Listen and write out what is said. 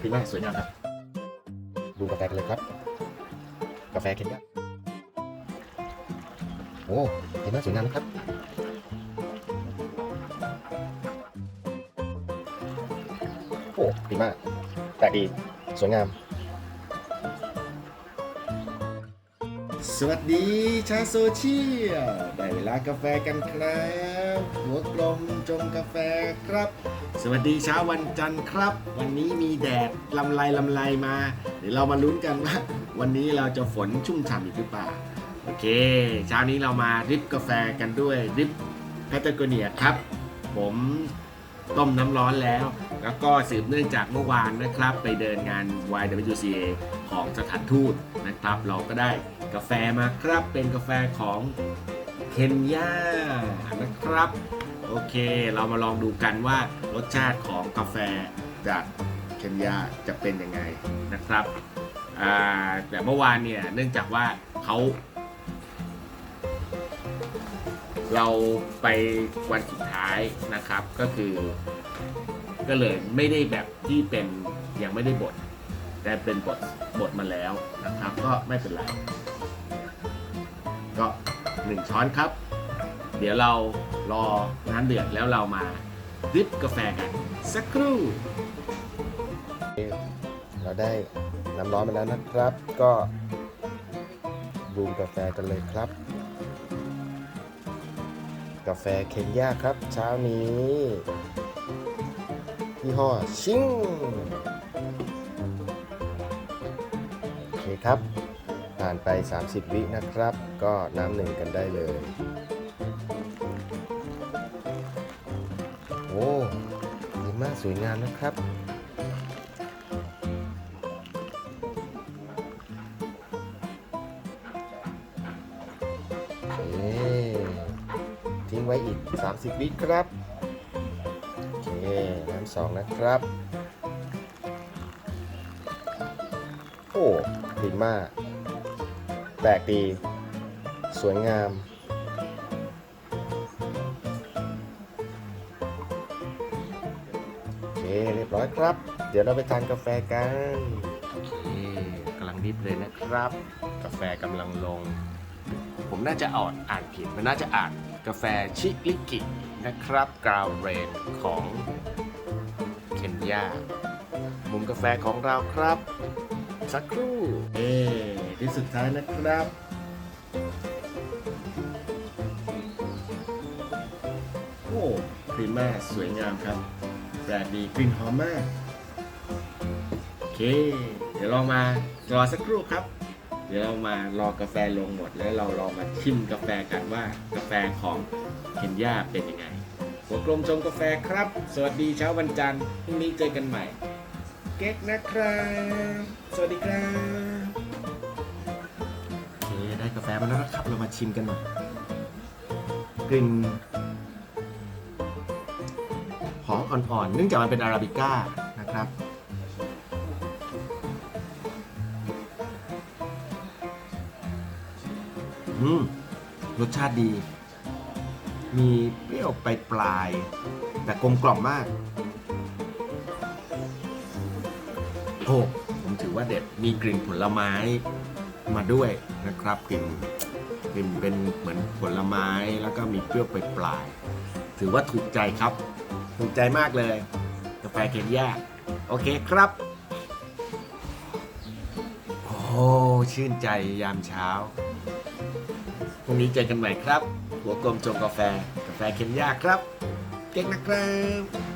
พี่แมาสวยงามครับ ดูกาแฟกันเลยครับ กาแฟเคนยาโอ้พี่แมาสวยงามนะครับ โอ้พรีมาแต่ดี สวยงาม สวัสดีชาวโซเชียลได้เวลากาแฟกันครับ หัวกลมจงกาแฟครับ สวัสดีเช้าวันจันทร์ครับ วันนี้มีแดดลำไรลำไรมา เดี๋ยวเรามาลุ้นกันว่าวันนี้เราจะฝนชุ่มฉ่ำอีกหรือเปล่าโอเค เช้านี้เรามาดริปกาแฟกันด้วยดริปแพตโกเนียครับ ผมต้มน้ำร้อนแล้ว แล้วก็สืบเนื่องจากเมื่อวานนะครับ ไปเดินงาน YWCA ของสถานทูตนะครับ เราก็ได้ กาแฟมาครับ เป็นกาแฟของเคนยานะครับ โอเค เรามาลองดูกันว่ารสชาติของกาแฟจากเคนยาจะเป็นยังไงนะครับแต่เมื่อวานเนี่ยเนื่องจากว่าเขาเราไปวันสุดท้ายนะครับก็คือ ก็เลยไม่ได้แบบที่เป็นยังไม่ได้บด แต่เป็นบดบดมาแล้วนะครับ ก็ไม่เป็นไร ก็หนึ่งช้อนครับ เดี๋ยวเรารอน้ำเดือดแล้วเรามาดริปกาแฟกันสักครู่ เราได้น้ำร้อนมาแล้วนะครับ ก็ดูกาแฟกันเลยครับ กาแฟเคนยาครับ เช้านี้ยี่ห้อชิง ครับ ผ่านไป 30 วินะครับ ก็น้ำหนึ่งกันได้เลย โอ้ดีมากสวยงามนะครับโอเคทิ้งไว้อีก 30 วิครับ โอเค น้ำสองนะครับ อ้ดีมาก แปลกดี สวยงาม โอเค เรียบร้อยครับ เดี๋ยวเราไปทานกาแฟกัน โอเคกำลังดิบเลยนะครับ กาแฟกำลังลง ผมน่าจะอ่านอ่านผิด มันน่าจะอ่านกาแฟชิลิกินะครับกราวเรนของเคนยามุมกาแฟของเราครับ สักครู่เอที่สุดท้ายนะครับโอ้พรีมาสวยงามครับแบรนด์ดีกลิ่นหอมมาก โอเค เดี๋ยวเรามารอสักครู่ครับ เดี๋ยวเรามารอกาแฟลงหมดแล้วเราลองมาชิมกาแฟกันว่ากาแฟของเคนยาเป็นยังไงหัวกลมชงกาแฟครับ สวัสดีเช้าวันจันทร์พรุ่งนี้เจอกันใหม่ เก๊กนะครับ สวัสดีครับโอเคได้กาแฟมาแล้วนะครับ เรามาชิมกันหน่อย กลิ่นหอมอ่อนๆ เนื่องจากมันเป็นอาราบิก้านะครับอืมรสชาติดี มีเปรี้ยวไปปลายๆแต่กลมกล่อมมาก โอ้ผมถือว่าเด็ดมีกลิ่นผลไม้มาด้วยนะครับกลิ่นกลิ่นเป็นเหมือนผลไม้แล้วก็มีเปรี้ยวไปปลาย ถือว่าถูกใจครับ ถูกใจมากเลย กาแฟเคนยาโอเคครับ โอ้ชื่นใจยามเช้าพรุ่งนี้เจอกันใหม่ครับ หัวกลมจงกาแฟ กาแฟเคนยาครับ เก่งนะครับ